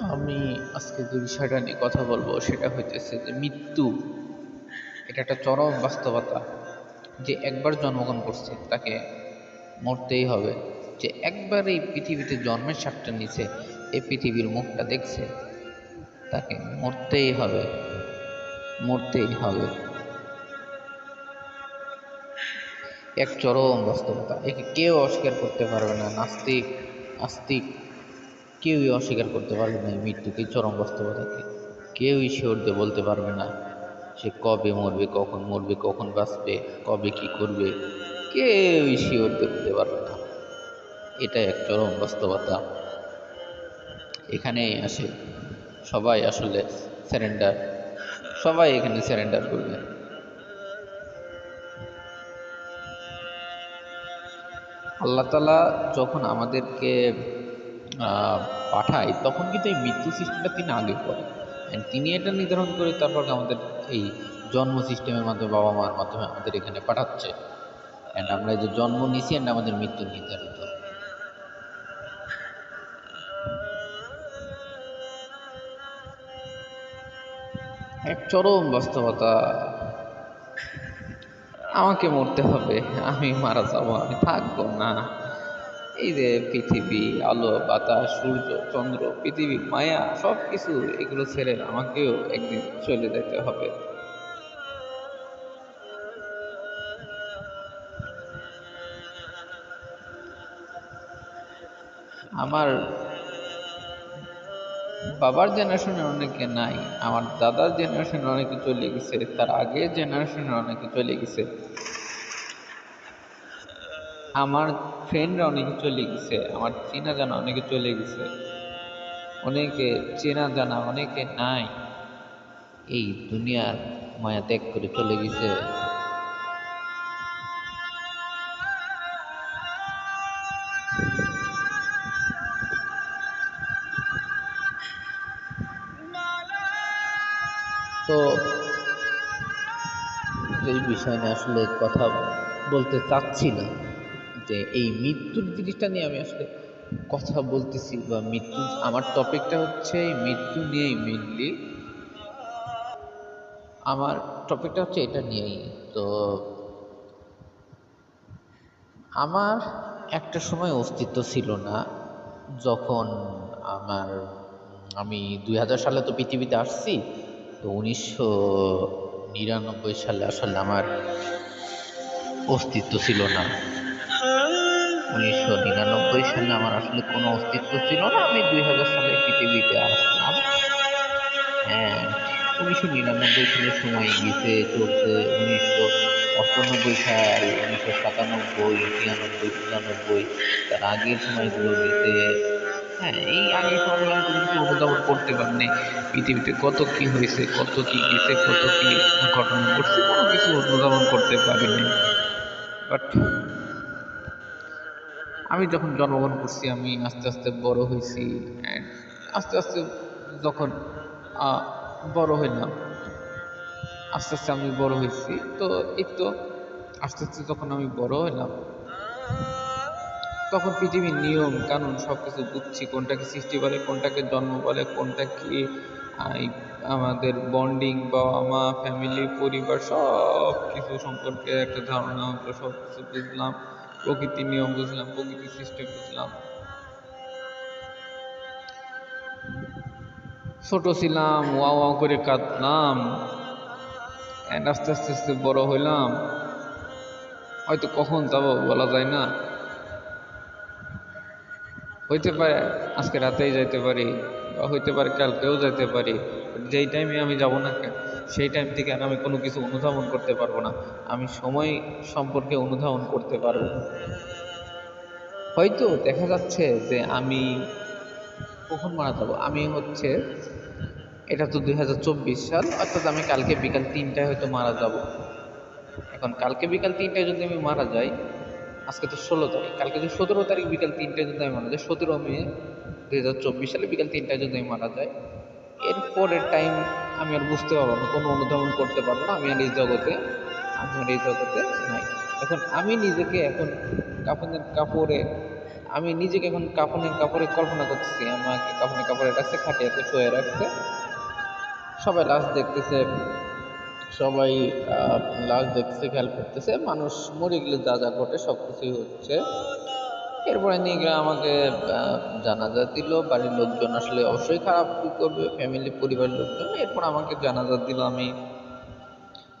আমি আজকে যে বিষয়টা নিয়ে কথা বলব সেটা হইতেছে যে মৃত্যু। এটা একটা চরম বাস্তবতা যে একবার জন্মগ্রহণ করছে, তাকে মরতেই হবে। যে একবার এই পৃথিবীতে জন্মের স্বাদটা নিছে, এই পৃথিবীর মুখটা দেখছে, তাকে মরতেই হবে মরতেই হবে। এক চরম বাস্তবতা। একে কেউ অস্বীকার করতে পারবে না, নাস্তিক, আস্তিক। কেউই অস্বীকার করতে পারবে না এই মৃত্যুকে চরম বাস্তবতাকে। কেউই শিওর দিয়ে বলতে পারবে না সে কবে মরবে, কখন মরবে, কখন বাঁচবে, কবে কি করবে। কেউই শিওর দিয়ে বলতে পারবে না। এটা এক চরম বাস্তবতা। এখানেই আসে। সবাই আসলে স্যারেন্ডার সবাই এখানে স্যারেন্ডার করবে। আল্লাহ তালা যখন আমাদেরকে পাঠায়, তখন কিন্তু এই মৃত্যু সিস্টেমটা তিনি আগে করেন। অ্যান্ড তিনি এটা নির্ধারণ করে তারপর আমাদের এই জন্ম সিস্টেমের মাধ্যমে বাবা মার মাধ্যমে আমাদের এখানে পাঠাচ্ছে। অ্যান্ড আমরা যে জন্ম নিছি অ্যান্ড আমাদের মৃত্যু নির্ধারিত। এক চরম বাস্তবতা। আমাকে মরতে হবে, আমি মারা যাব, আমি থাকব না। এই যে পৃথিবী, আলো, বাতাস, সূর্য, চন্দ্র, পৃথিবী, মায়া সব কিছু এগুলো ছেড়ে আমাকেও একদিন চলে যেতে হবে। আমার বাবার জেনারেশনে অনেকে নাই, আমার দাদার জেনারেশনে অনেকে চলে গেছে, তার আগের জেনারেশনে অনেকে চলে গেছে। আমার ফ্রেন্ডরা অনেকে চলে গেছে, আমার চেনা জানা অনেকে চলে গেছে। অনেকে চেনা জানা অনেকে নাই। এই দুনিয়ার মায়া ত্যাগ করে চলে গেছে। তো এই বিষয় নিয়ে আসলে কথা বলতে চাচ্ছি না। যে এই মৃত্যুর জিনিসটা নিয়ে আমি আসলে কথা বলতেছি বা মৃত্যু, আমার টপিকটা হচ্ছে মৃত্যু নিয়েই মেনলি আমার টপিকটা হচ্ছে এটা নিয়েই। তো আমার একটা সময় অস্তিত্ব ছিল না, যখন আমার, আমি দুই হাজার সালে তো পৃথিবীতে আসছি, তো উনিশশো নিরানব্বই সালে আসলে আমার অস্তিত্ব ছিল না। উনিশশো নিরানব্বই সালে আমার আসলে কোনো অস্তিত্ব ছিল না। আমি দুই হাজার সালে পৃথিবীতে আসলাম। হ্যাঁ উনিশশো নিরানব্বই সালে সময় গেছে চলছে উনিশশো অষ্টানব্বই সাল, উনিশশো সাতানব্বই তিরানব্বই পঁচানব্বই। তার আগের সময়গুলো গেছে হ্যাঁ এই আগের সময়গুলো আমি কোনো কিছু অনুধাবন করতে পারিনি। পৃথিবীতে কত কি হয়েছে, কত কি গেছে কত কি ঘটনা ঘটছে, কোনো কিছু অনুধাবন করতে পারিনি। বাট আমি যখন জন্মগ্রহণ করছি, আমি আস্তে আস্তে বড় হয়েছি। অ্যান্ড আস্তে আস্তে যখন বড় হইলাম, আস্তে আস্তে আমি বড় হয়েছি। তো এই তো আস্তে আস্তে যখন আমি বড় হইলাম, তখন পৃথিবীর নিয়ম, কানুন সব কিছু বুঝছি কোনটাকে সৃষ্টি বলে কোনটাকে জন্ম বলে, কোনটা কি আমাদের বন্ডিং বাবা মা ফ্যামিলি পরিবার সব কিছু সম্পর্কে একটা ধারণা সব কিছু বুঝলাম। প্রকৃতির নিয়ম বুঝলাম প্রকৃতির সিস্টেম বুঝলাম। ছোট ছিলাম ওয়া ওয়া করে কাঁদলাম আস্তে আস্তে আস্তে বড় হইলাম। হয়তো কখন যাব বলা যায় না। হইতে পারে, আজকে রাতেই যাইতে পারি, বা হইতে পারে কালকেও যাইতে পারি যেই টাইমে আমি যাব না কেন? সেই টাইম থেকে আর আমি কোনো কিছু অনুধাবন করতে পারব না। আমি সময় সম্পর্কে অনুধাবন করতে পারব। হয়তো দেখা যাচ্ছে যে আমি কখন মারা যাব? আমি হচ্ছে, এটা তো দুই সাল, অর্থাৎ আমি কালকে বিকাল তিনটায় হয়তো মারা যাব। এখন কালকে বিকাল তিনটায় যদি আমি মারা যাই, আজকে তো ষোলো তারিখ, কালকে যদি সতেরো তারিখ বিকাল তিনটায় যদি আমি মারা যাই, সতেরো মে দুই সালে বিকাল তিনটায় যদি আমি মারা যাই এরপরের টাইম আমি আর বুঝতে পারব না, কোনো অনুধাবন করতে পারব না, আমি আর এই জগতে, আমি আর এই জগতে নাই। এখন আমি নিজেকে এখন কাপড়ের কাপড়ে, আমি নিজেকে এখন কাফনের কাপড়ে কল্পনা করতেছি, আমাকে কাফনের কাপড়ে রাখছে খাটিয়াতে শুয়ে রাখছে। সবাই লাশ দেখতেছে, সবাই লাশ দেখতেছে, খেয়াল করতেছে, মানুষ মরে গেলে যা যা ঘটে সব কিছুই হচ্ছে। এরপরে নিয়ে গিয়ে আমাকে জানাজা দিল। বাড়ির লোকজন আসলে অবশ্যই খারাপ করবে ফ্যামিলি পরিবারের লোকজন। এরপর আমাকে জানাজা দিল আমি।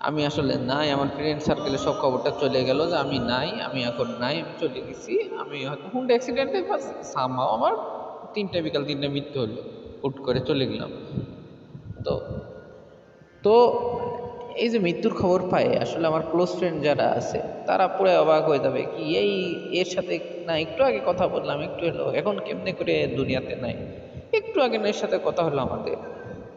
আমি আসলে নাই, আমার ফ্রেন্ড সার্কেলে সব খবরটা চলে গেল যে আমি নাই, আমি এখন নাই, আমি চলে গেছি। আমি হয়তো হুন্ডা অ্যাক্সিডেন্টে বা সামাও আমার তিনটে বিকাল তিনটে মৃত্যু হলো। হুট করে চলে গেলাম। তো তো এই যে মৃত্যুর খবর পাই আসলে আমার ক্লোজ ফ্রেন্ড যারা আছে, তারা পুরো অবাক হয়ে যাবে কি এই এর সাথে, না, একটু আগে কথা বললাম, একটু হলো, এখন কেমনে করে দুনিয়াতে নাই? একটু আগে না এর সাথে কথা হলো আমাদের।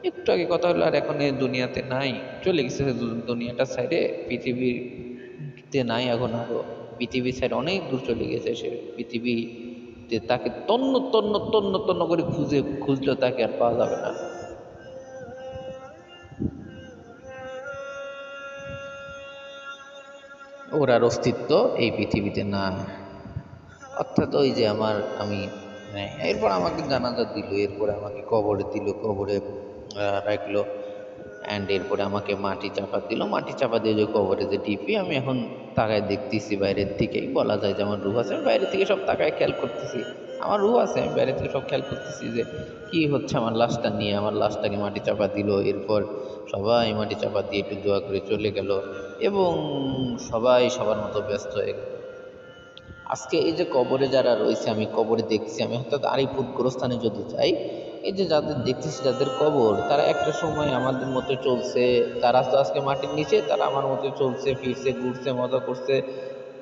একটু আগে কথা হলো, আর এখন এ দুনিয়াতে নাই। চলে গেছে দুনিয়াটা সাইডে পৃথিবীতে নাই এখন আরও। পৃথিবীর সাইড অনেক দূর চলে গেছে সে। পৃথিবীতে তাকে তন্ন তন্ন তন্ন তন্ন করে খুঁজে, খুঁজলেও তাকে আর পাওয়া যাবে না। ওর অস্তিত্ব এই পৃথিবীতে না। অর্থাৎ ওই যে আমার আমি হ্যাঁ, এরপর আমাকে জানাজা দিল এরপরে আমাকে কবরে দিল কবরে রাখল অ্যান্ড এরপরে আমাকে মাটি চাপা দিল। মাটি চাপা দিয়ে যে কবরে যে ডিপি আমি এখন তাকায় দেখতেছি বাইরের দিকেই। বলা যায় যে আমার রুহ আছে আমি বাইরে থেকে সব তাকায় খেয়াল করতেছি। আমার রুহ আছে আমি বাইরে থেকে সব খেয়াল করতেছি যে কি হচ্ছে আমার লাশটা নিয়ে। আমার লাশটাকে মাটি চাপা দিল এরপর সবাই মাটি চাপা দিয়ে একটু দোয়া করে চলে গেল। এবং সবাই সবার মতো ব্যস্ত হয়ে গেল। আজকে এই যে কবরে যারা রয়েছে, আমি কবরে দেখছি, আমি অর্থাৎ আলিপুর গোরস্থানে যদি যাই, এই যে যাদের দেখতেছি, যাদের কবর, তারা একটা সময় আমাদের মতো চলছে। তারা তো আজকে মাটির নিচে, তারা আমার মতো চলছে, ফিরছে, ঘুরছে, মজা করছে।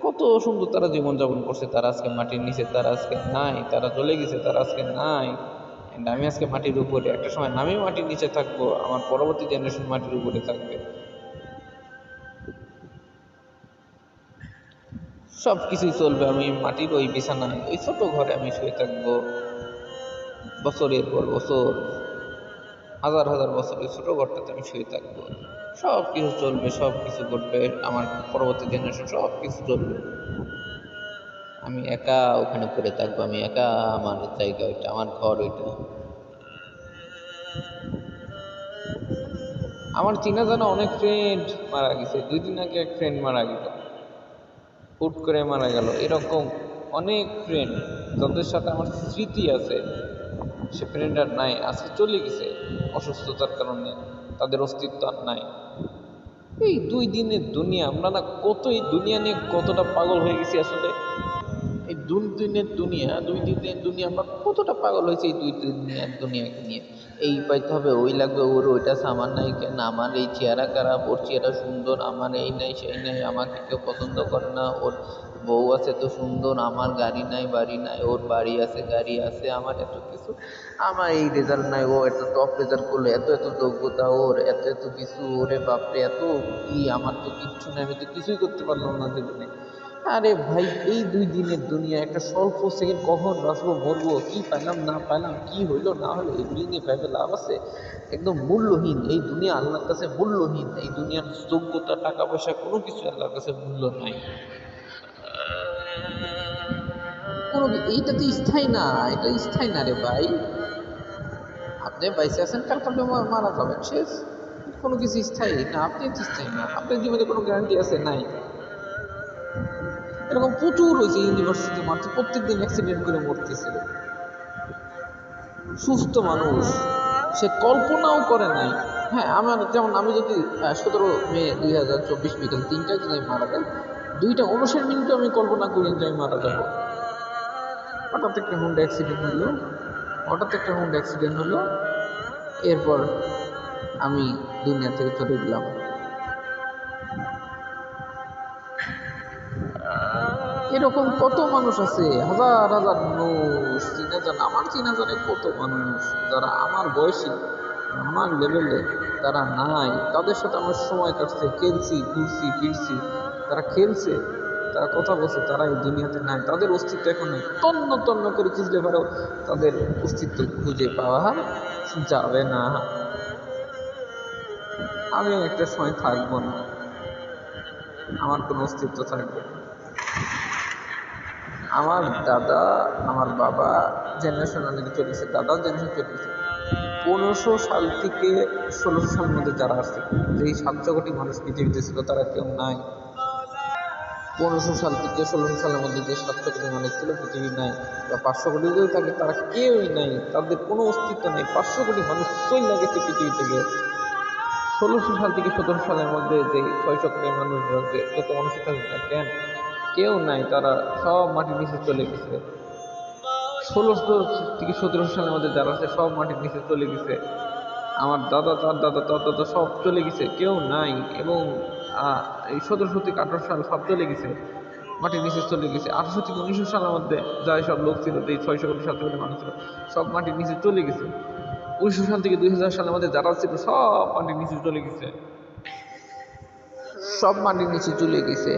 কত সুন্দর তারা জীবনযাপন করছে। তারা আজকে মাটির নিচে, তারা আজকে নাই, তারা চলে গেছে, তারা আজকে নাই। আমি আজকে মাটির উপরে, একটা সময় আমি মাটির নিচে থাকব, আমার পরবর্তী জেনারেশন মাটির উপরে থাকবে। সব কিছুই চলবে, আমি মাটির ওই বিছানায় ওই ছোট ঘরে আমি শুয়ে থাকব। বছরের পর বছর, হাজার হাজার বছর ওই ছোট ঘরটাতে আমি শুয়ে থাকব। সব কিছু চলবে সব কিছু ঘটবে, আমার পরবর্তী জেনারেশন সব কিছু চলবে। আমি একা ওখানে পড়ে থাকব, আমি একা আমার জায়গা ওইটা, আমার ঘর ওইটা। আমার চেনা জানা অনেক ফ্রেন্ড মারা গেছে, দুই দিন আগে এক ফ্রেন্ড মারা গেল। হুট করে মারা গেল। এরকম অনেক ফ্রেন্ড যাদের সাথে আমার স্মৃতি আছে, সে ফ্রেন্ড আর নাই, আজকে চলে গেছে অসুস্থতার কারণে, তাদের অস্তিত্ব আর নাই। এই দুই দিনের দুনিয়া, আমরা না কতই দুনিয়া নিয়ে কতটা পাগল হয়ে গেছি আসলে? এই দুই দিনের দুনিয়া, দুই দিনের দুনিয়া আমরা কতটা পাগল হয়েছে এই দুই দিনের দুনিয়াকে নিয়ে। এই পাইতে হবে, ওই লাগবে, ওর ওইটা সামান নাই কেন? আমার এই চেহারা খারাপ, ওর চেহারা সুন্দর, আমার এই নাই, সেই নাই, আমাকে কেউ পছন্দ করে না, ওর বউ আছে তো সুন্দর, আমার গাড়ি নাই, বাড়ি নাই, ওর বাড়ি আছে, গাড়ি আছে, আমার এত কিছু, আমার এই রেজাল্ট নাই, ও এত টপ রেজাল্ট করল, এত এত যোগ্যতা ওর, এত এত কিছু, ওরে বাপরে, এত কি, আমার তো কিচ্ছু নাই, আমি তো কিছুই করতে পারলাম না জীবনে। আরে ভাই, এই দুই দিনের দুনিয়া, একটা স্বল্প সেকেন্ড কখন বাঁচবো, মরবো, কি পাইলাম, না পাইলাম, কি হইল, না হলো এগুলি নিয়ে ভেবে লাভ আছে? একদম মূল্যহীন, এই দুনিয়া আল্লাহর কাছে মূল্যহীন, এই দুনিয়ার যোগ্যতা টাকা পয়সা কোনো কিছু আল্লাহর কাছে মূল্য নাই। কোনো এইটা তো স্থায়ী না, এটা স্থায়ী না রে ভাই। আপনি বাইসে আছেন কাল কাল মারা যাবেন, শেষ। কোনো কিছু স্থায়ী না, আপনি স্থায়ী না, আপনার জীবনে কোনো গ্যারান্টি আছে? নাই। এরকম প্রচুর হয়েছে ইউনিভার্সিটি মারতে প্রত্যেক দিন অ্যাক্সিডেন্ট করে মরতেছে। সুস্থ মানুষ। সে কল্পনাও করে নাই। হ্যাঁ আমার যেমন আমি যদি সতেরো মে দুই হাজার চব্বিশ বিকেল তিনটায় যদি মারা যাই, দুইটা উনষাট মিনিটে আমি কল্পনা করি যে আমি মারা যাব। হঠাৎ একটা হুন্ডা অ্যাক্সিডেন্ট হলো। হঠাৎ একটা হুন্ডা অ্যাক্সিডেন্ট হলো। এরপর আমি দুনিয়া থেকে চলে গেলাম। এরকম কত মানুষ আছে? হাজার হাজার মানুষ, চিনা জানা, আমার চিনা জানে কত মানুষ, যারা আমার বয়সী, আমার লেভেলে তারা নাই। তাদের সাথে আমার সময় কাটছে, খেলছি, ঘুরছি, ফিরছি। তারা খেলছে, তারা কথা বলছে, তারা এই দুনিয়াতে নাই। তাদের অস্তিত্ব এখন নেই। তন্ন তন্ন করে খুঁজলে পারো, তাদের অস্তিত্ব খুঁজে পাওয়া যাবে না। আমি একটা সময় থাকব না। আমার কোনো অস্তিত্ব থাকবে না। আমার দাদা, আমার বাবা জেনারেশন অনেকে চলে গেছে দাদাও জেনারেশন চলে গেছে পনেরোশো সাল থেকে ষোলোশো সালের মধ্যে যারা আসছে, যেই সাতশো কোটি মানুষ পৃথিবীতে ছিল, তারা কেউ নাই। পনেরোশো সাল থেকে ষোলোশো সালের মধ্যে যে সাতশো কোটি মানুষ ছিল, পৃথিবী নাই। বা পাঁচশো কোটি যদি থাকে, তারা কেউই নাই। তাদের কোনো অস্তিত্ব নেই। পাঁচশো কোটি মানুষ চলে গেছে পৃথিবী থেকে। ষোলোশো সাল থেকে সতেরো সালের মধ্যে যে ছয়শো কোটি মানুষ যত মানুষের থাকবে না কেন কেউ নাই, তারা সব মাটির নিচে চলে গেছে। ষোলোশো থেকে সতেরোশো সালের মধ্যে যারা আছে, সব মাটির নিচে চলে গেছে। আমার দাদা, তার দাদা তার দাদা সব চলে গেছে, কেউ নাই। এবং এই সতেরোশো থেকে আঠারো সাল সব চলে গেছে, মাটির নিচে চলে গেছে। আঠারোশো থেকে উনিশশো সালের মধ্যে যাই সব লোক ছিল এই ছয়শো কোটি, সাতশো কোটি মানুষ ছিল, সব মাটির নিচে চলে গেছে। উনিশশো সাল থেকে দুই হাজার সালের মধ্যে যারা ছিল, সব মাটির নিচে চলে গেছে। সব মাটির নিচে চলে গেছে।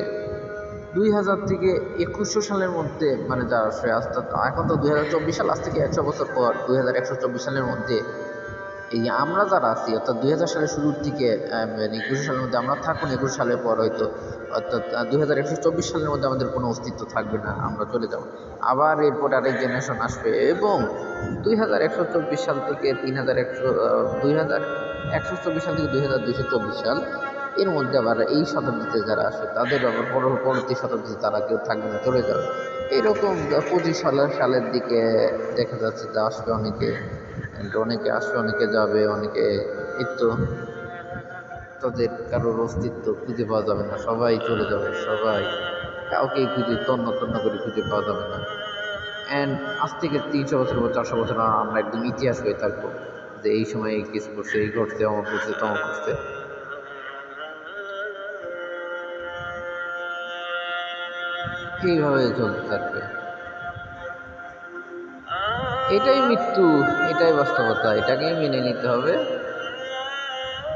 দুই হাজার থেকে একুশশো সালের মধ্যে মানে যারা আস্তে এখন তো দুই হাজার চব্বিশ সাল, আজ থেকে একশো বছর পর দুই হাজার একশো চব্বিশ সালের মধ্যে এই আমরা যারা আছি, অর্থাৎ দুই হাজার সালের শুরুর দিকে মানে একুশে সালের মধ্যে আমরা থাকুন একুশ সালের পর হয়তো, অর্থাৎ দুই হাজার একশো চব্বিশ সালের মধ্যে আমাদের কোনো অস্তিত্ব থাকবে না, আমরা চলে যাব। আবার এরপর আরেক জেনারেশন আসবে এবং দুই হাজার একশো চব্বিশ সাল থেকে তিন হাজার একশো দুই হাজার একশো চব্বিশ সাল থেকে দুই হাজার দুইশো চব্বিশ সাল এর মধ্যে আবার এই শতাব্দীতে যারা আসে, তাদের আবার পর- পরবর্তী শতাব্দীতে তারা কেউ থাকবে না, চলে যাবে। এরকম পঁচিশ সালের সালের দিকে দেখা যাচ্ছে যে আসবে অনেকে অনেকে আসবে, অনেকে যাবে, অনেকে এই তাদের কারোর অস্তিত্ব খুঁজে পাওয়া যাবে না, সবাই চলে যাবে, সবাই কাউকেই খুঁজে, তন্ন তন্ন করে খুঁজে পাওয়া যাবে না। অ্যান্ড আজ থেকে তিনশো বছর বা চারশো বছর আমরা একদম ইতিহাস হয়ে থাকব, যে এই সময় এই কিছু করছে এই ঘটছে, অমক করছে তমক করছে এইভাবে চলতে থাকবে? এটাই মৃত্যু, এটাই বাস্তবতা, এটাকেই মেনে নিতে হবে।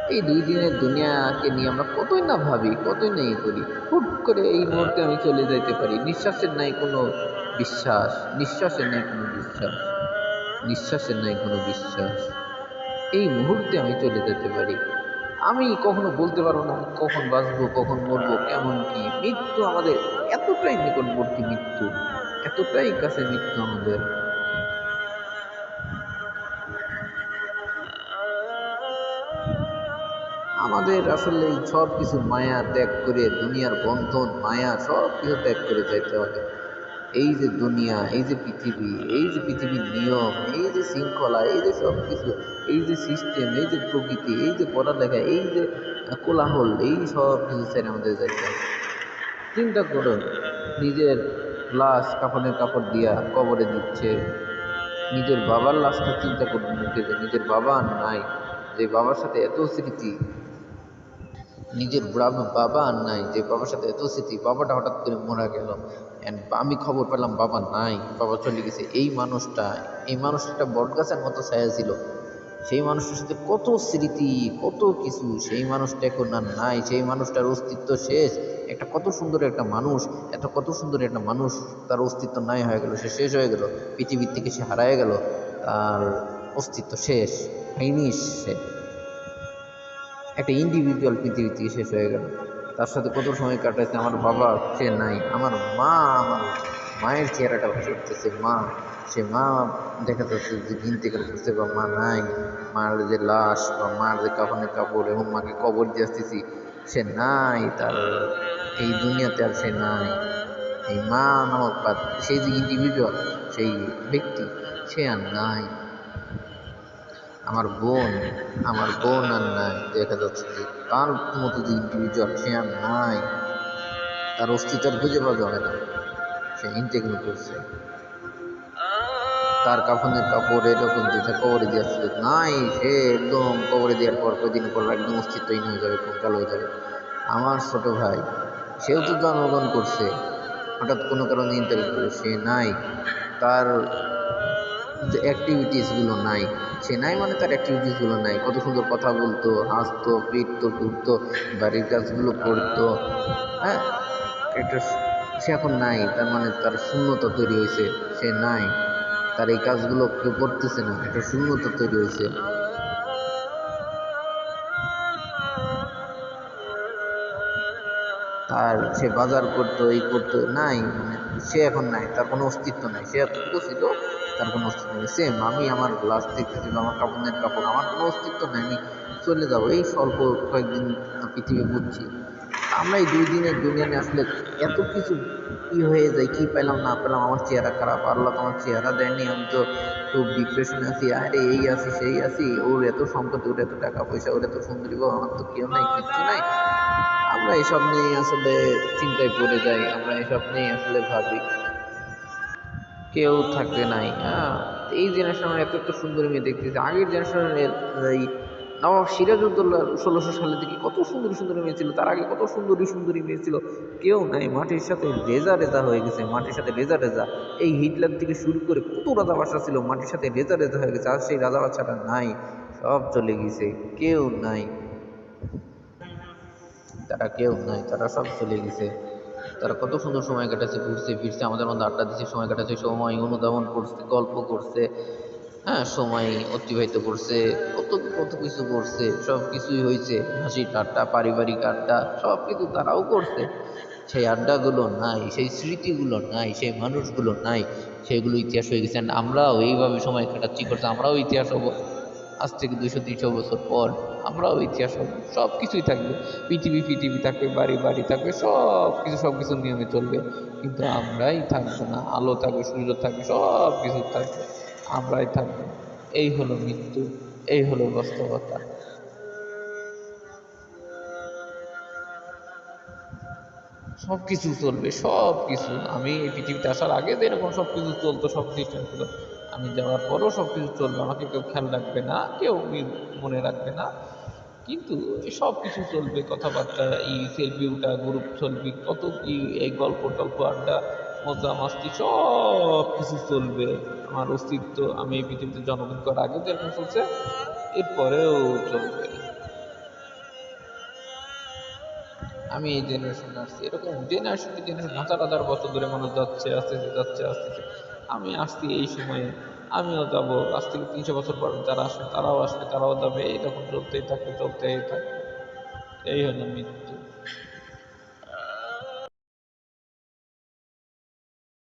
এই দুই দিনের দুনিয়াকে নিয়ে আমরা কতই না ভাবি, কতই না ইয়ে করি। হুট করে এই মুহূর্তে আমি চলে যাইতে পারি। নিঃশ্বাসের নাই কোনো বিশ্বাস, নিঃশ্বাসের নাই কোনো বিশ্বাস, নিঃশ্বাসের নাই কোনো বিশ্বাস। এই মুহূর্তে আমি চলে যেতে পারি। আমি কখনো বলতে পারব না, কখন বাঁচবো, কখন মরবো, কেমন কি? মৃত্যু আমাদের এতটাই নিকটবর্তী মৃত্যু, এতটাই কাছে মৃত্যু আমাদের। আমাদের আসলে এই সব কিছু মায়া ত্যাগ করে, দুনিয়ার বন্ধন, মায়া, সব কিছু ত্যাগ করে যাইতে হবে। এই যে দুনিয়া, এই যে পৃথিবী, এই যে পৃথিবীর নিয়ম, এই যে শৃঙ্খলা, এই যে সব কিছু, এই যে সিস্টেম, এই যে প্রকৃতি, এই যে পড়ালেখা, এই যে কোলাহল, এই সব কিছু ছেড়ে আমাদের যাইতে হবে। চিন্তা করুন নিজের লাশ কাপড়ের কাপড় দিয়া কবরে দিচ্ছে। নিজের বাবার লাশটা চিন্তা করুন মুখে যে নিজের বাবা নাই, যে বাবার সাথে এত স্মৃতি, নিজের বাবা আর নাই, যে বাবার সাথে এত স্মৃতি, বাবাটা হঠাৎ করে মরা গেল। অ্যান্ড আমি খবর পেলাম বাবা নাই, বাবা চলে গেছে। এই মানুষটা এই মানুষটা বটগাছের মতো ছায়া ছিল। সেই মানুষটার সাথে কত স্মৃতি, কত কিছু, সেই মানুষটা এখন আর নাই, সেই মানুষটার অস্তিত্ব শেষ। একটা কত সুন্দর একটা মানুষ, এত কত সুন্দর একটা মানুষ তার অস্তিত্ব নাই হয়ে গেল, সে শেষ হয়ে গেল, পৃথিবীর থেকে সে হারায় গেল, তার অস্তিত্ব শেষ ফাইনিশ সে। একটা ইন্ডিভিজুয়াল পৃথিবী থেকে শেষ হয়ে গেল। তার সাথে কত সময় কাটাইছে, আমার বাবা, সে নাই, আমার মা, আমার মায়ের চেহারাটা ভাসে উঠতেছে মা, সে মা দেখা যাচ্ছে যে ইন্তেকাল করছে বা মা নাই, মার যে লাশ, বা মার যে কাপড়ের কাপড় এবং মাকে কবর দিয়ে আসতেছি, সে নাই তার। এই দুনিয়াতে আর সে নাই। এই মা নামক বা সেই যে ইন্ডিভিজুয়াল সেই ব্যক্তি, সে আর নাই। আমার বোন আমার বোন আর নাই। দেখা যাচ্ছে যে তার মতো যে ইন্ডিভিজুয়াল সে আর নাই। তার অস্তিত্ব খুঁজে পাওয়া যাবে না। সে ইন্টেগ্রেট করছে তার কাফনের কাপড় এরকম দিতে কবরে দিয়েছে নাই, সে একদম কবরে দেওয়ার পর কদিন পর একদম অস্তিত্বহীন হয়ে যাবে, কঙ্কাল হয়ে যাবে। আমার ছোট ভাই, সেও তো জন্মগ্রহণ করছে, হঠাৎ কোনো কারণে ইন্টারভিউ করল, সে নাই। তার যে অ্যাক্টিভিটিসগুলো নাই, সে নাই মানে তার অ্যাক্টিভিটিসগুলো নাই। কত সুন্দর কথা বলতো, হাসতো পিটতো ঘুরতো, বাড়ির কাজগুলো করতো হ্যাঁ? একটা সে এখন নাই, তার মানে তার শূন্যতা তৈরি হয়েছে, সে নাই। তার এই কাজগুলো কেউ করতেছে না, একটা শূন্যতা তৈরি হয়েছে। তার সে বাজার করতো, এই করতো, নাই মানে সে এখন নাই, তার কোনো অস্তিত্ব নাই। সে এতটুকু ছিল, তার কোনো অস্তিত্ব নেই। সেম আমি আমার গ্লাস দেখতেছি আমার কাপড়ের কাপড়, আমার কোনো অস্তিত্ব নেই, আমি চলে যাব, এই স্বল্প কয়েকদিন পৃথিবী বুঝছি আমরা এই দুই দিনের দুনিয়া নিয়ে আসলে এত কিছু কি হয়ে যায়, কি পেলাম, না পেলাম, আমার চেহারা খারাপ, আল্লাহ আমার চেহারা দেয়নি, আমি তো খুব ডিপ্রেশনে আছি, আরে এই আছি, সেই আছি, ওর এত সম্পত্তি, ওর এত টাকা পয়সা, ওর এত সুন্দরী বউ, আমার তো কেউ নাই, কিচ্ছু নাই। আমরা এসব নিয়ে আসলে চিন্তায় পড়ে যাই, আমরা এসব নিয়ে আসলে ভাবি। কেউ থাকতে নাই হ্যাঁ এই জেনারেশনের এত এত সুন্দর মেয়ে দেখতেছি, আগের জেনারেশনের এই নবাব সিরাজউদ্দৌলা ষোলোশো সালে থেকে কত সুন্দরী সুন্দরী মেয়ে ছিল, তার আগে কত সুন্দরী সুন্দরী মেয়ে ছিল। কেউ নাই, মাটির সাথে রেজা রেজা হয়ে গেছে, মাটির সাথে রেজা রেজা। এই হিটলার থেকে শুরু করে কত রাজা বাসা ছিল, মাটির সাথে রেজা রেজা হয়ে গেছে, আর সেই রাজা বাচ্চাটা নাই, সব চলে গেছে, কেউ নাই। তারা কেউ নাই, তারা সব চলে গেছে। তারা কত সুন্দর সময় কাটাচ্ছে, ঘুরছে, ফিরছে, আমাদের মধ্যে আড্ডা দিচ্ছে, সময় কাটাচ্ছে, সময় অনুধাবন করছে, গল্প করছে। হ্যাঁ সময় অতিবাহিত করছে, কত কত কিছু করছে সব কিছুই হয়েছে। হাসি ঠাট্টা, পারিবারিক আড্ডা সব কিছু তারাও করছে। সেই আড্ডাগুলো নাই, সেই স্মৃতিগুলো নাই, সেই মানুষগুলো নাই, সেগুলো ইতিহাস হয়ে গেছে। আমরাও এইভাবে সময় কাটাচ্ছি, করছে, আমরাও ইতিহাস হব। আজ থেকে দুশো তিনশো বছর পর আমরাও ইতিহাস হব সব কিছুই থাকবে। পৃথিবী পৃথিবী থাকবে, বাড়ি বাড়ি থাকবে সব কিছু সব কিছুর নিয়মে চলবে। কিন্তু আমরাই থাকব না। আলো থাকবে, সূর্য থাকবে সব কিছু থাকবে। আমরাই থাকব। এই হলো মৃত্যু, এই হলো বাস্তবতা। সব কিছু চলবে সব কিছু আমি এই পৃথিবীতে আসার আগে যে এরকম সব কিছু চলতো সব সিস্টেম ছিল আমি যাওয়ার পরও সব কিছু চলবে, আমাকে কেউ খেয়াল রাখবে না, কেউ মনে রাখবে না। কিন্তু সব কিছু চলবে, কথাবার্তা এই সেলফি উঠা গ্রুপ সেলফি কত কি, এই গল্প টল্প, আড্ডা, মজা, মাস্তি সব কিছু চলবে। আমার অস্তিত্ব আমি এই পৃথিবীতে জন্মগ্রহণ করার আগে যেরকম চলছে, এরপরেও চলবে। আমি এই জেনারেশনে আসছি, এরকম জেনারেশন জেনারেশন হাজার হাজার বছর ধরে মানুষ যাচ্ছে আসতেছে যাচ্ছে আসতেছে আমি আসছি এই সময়ে, আমিও যাব। আজ থেকে তিনশো বছর পর যারা আসবে, তারাও আসবে, তারাও যাবে এরকম চলতেই থাকবে চলতেই থাকবে এই হলো মৃত্যু।